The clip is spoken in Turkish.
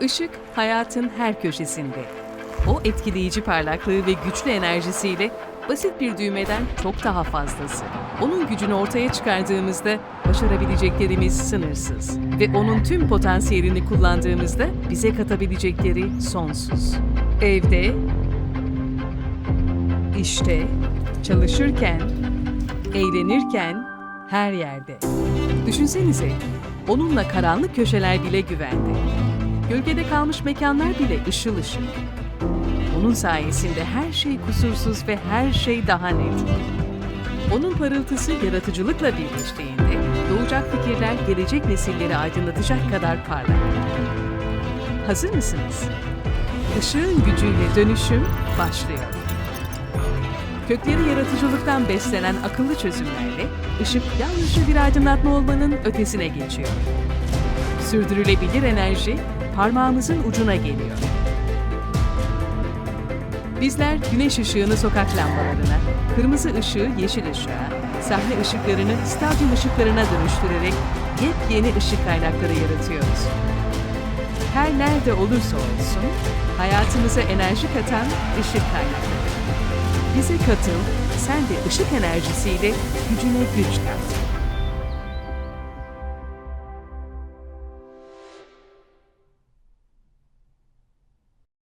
Işık hayatın her köşesinde. O etkileyici parlaklığı ve güçlü enerjisiyle basit bir düğmeden çok daha fazlası. Onun gücünü ortaya çıkardığımızda başarabileceklerimiz sınırsız ve onun tüm potansiyelini kullandığımızda bize katabilecekleri sonsuz. Evde, işte, çalışırken, eğlenirken, her yerde. Düşünsenize, onunla karanlık köşeler bile güvende. Gölgede kalmış mekanlar bile ışıl ışıl. Onun sayesinde her şey kusursuz ve her şey daha net. Onun parıltısı yaratıcılıkla birleştiğinde doğacak fikirler gelecek nesilleri aydınlatacak kadar parlak. Hazır mısınız? Işığın gücüyle dönüşüm başlıyor. Kökleri yaratıcılıktan beslenen akıllı çözümlerle ışık yalnızca bir aydınlatma olmanın ötesine geçiyor. Sürdürülebilir enerji parmağımızın ucuna geliyor. Bizler güneş ışığını sokak lambalarına, kırmızı ışığı yeşil ışığa, sahne ışıklarını stadyum ışıklarına dönüştürerek yepyeni ışık kaynakları yaratıyoruz. Her nerede olursa olsun hayatımıza enerji katan ışık kaynakları. Bize katıl, sen de ışık enerjisiyle gücüne güç kat.